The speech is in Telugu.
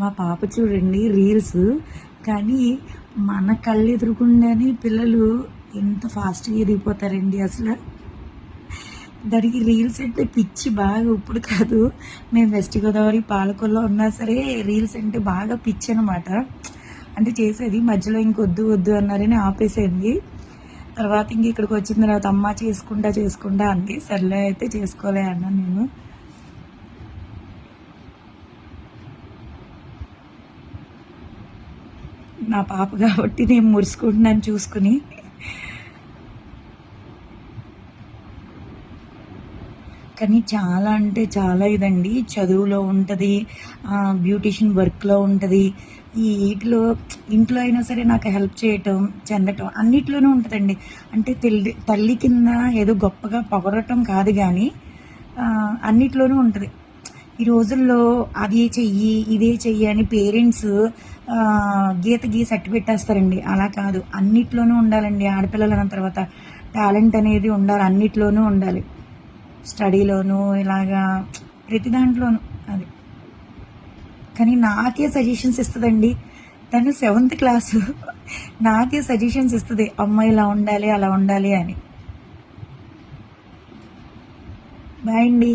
మా పాప చూడండి రీల్స్. కానీ మన కళ్ళు ఎదురుకుండానే పిల్లలు ఎంత ఫాస్ట్గా ఎదిగిపోతారండి అసలు. దానికి రీల్స్ అంటే పిచ్చి బాగా ఇప్పుడు కాదు. మేము వెస్ట్ గోదావరి పాలకొల్లో ఉన్నా సరే రీల్స్ అంటే బాగా పిచ్చి అనమాట అంటే చేసేది మధ్యలో ఇంకొద్దు వద్దు అన్నారని ఆపేసేది తర్వాత ఇంక ఇక్కడికి వచ్చిన తర్వాత అమ్మ చేసుకుంటా చేసుకుంటా అంది సర్లే అయితే చేసుకోలే అన్నాను నేను. నా పాప కాబట్టి నేను మురుసుకుంటున్నాను చూసుకుని. కానీ చాలా అంటే చాలా ఇదండి. చదువులో ఉంటుంది బ్యూటిషియన్ వర్క్లో ఉంటుంది. ఈ వీటిలో ఇంట్లో అయినా సరే నాకు హెల్ప్ చేయటం చెందటం అన్నిట్లోనూ ఉంటుందండి. అంటే తల్లి తల్లి కింద ఏదో గొప్పగా పొగరటం కాదు కానీ అన్నిట్లోనూ ఉంటుంది. ఈ రోజుల్లో అదే చెయ్యి ఇదే చెయ్యి అని పేరెంట్స్ గీత గీసి అట్టి పెట్టేస్తారండి. అలా కాదు. అన్నిట్లోనూ ఉండాలండి. ఆడపిల్లలు అన్న తర్వాత టాలెంట్ అనేది ఉండాలి. అన్నిట్లోనూ ఉండాలి. స్టడీలోనూ ఇలాగా ప్రతి దాంట్లోనూ అది. కానీ నాకే సజెషన్స్ ఇస్తుందండి. తను సెవెంత్ క్లాసు. నాకే సజెషన్స్ ఇస్తుంది. అమ్మాయి ఇలా ఉండాలి అలా ఉండాలి అని. బాయ్ అండి.